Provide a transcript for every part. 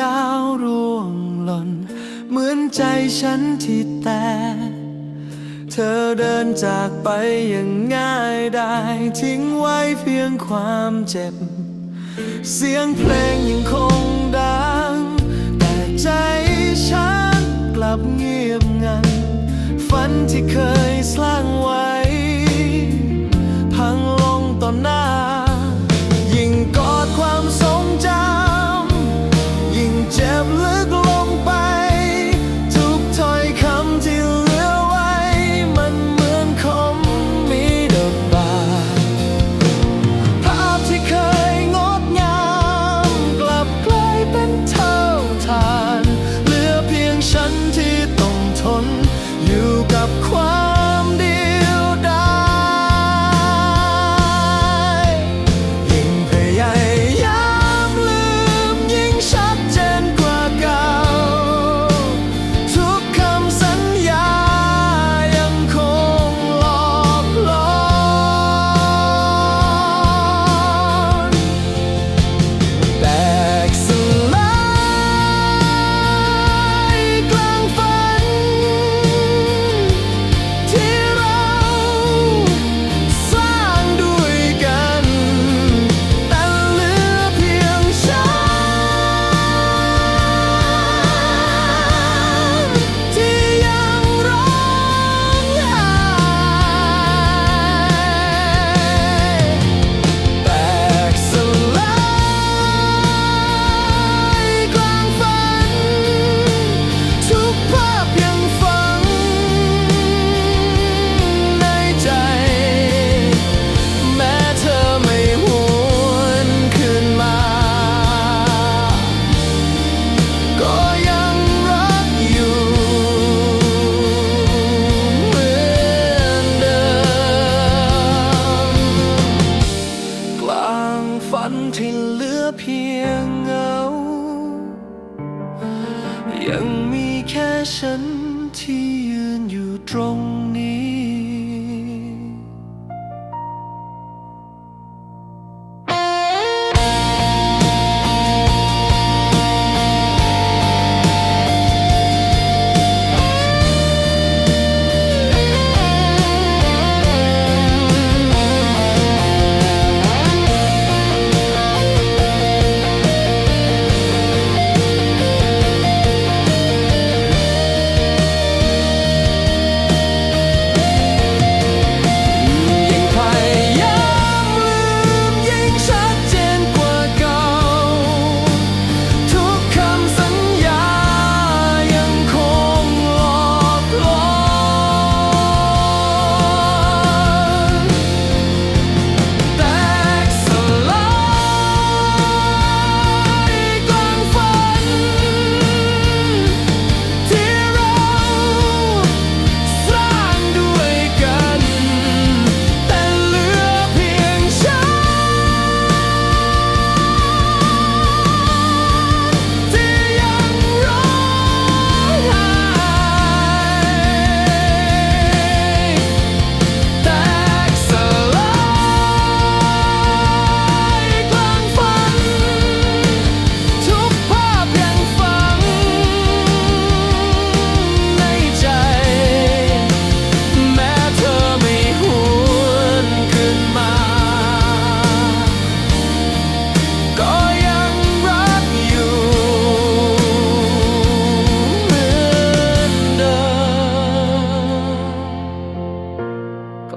ดาวร่วงหล่น เหมือนใจฉันที่แตกเธอเดินจากไปอย่างง่ายดายทิ้งไว้เพียงความเจ็บ เสียงเพลงยังคงดัง แต่ใจฉันกลับเงียบงัน ฝันที่เคยสร้างไว้ เพียงเงา ยังมีแค่ฉันที่ยืนอยู่ตรง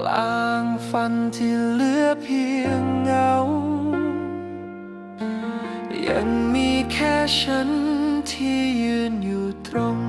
ลางฟันที่เหลือเพียงเงา ยังมีแค่ฉันที่ยืนอยู่ตรง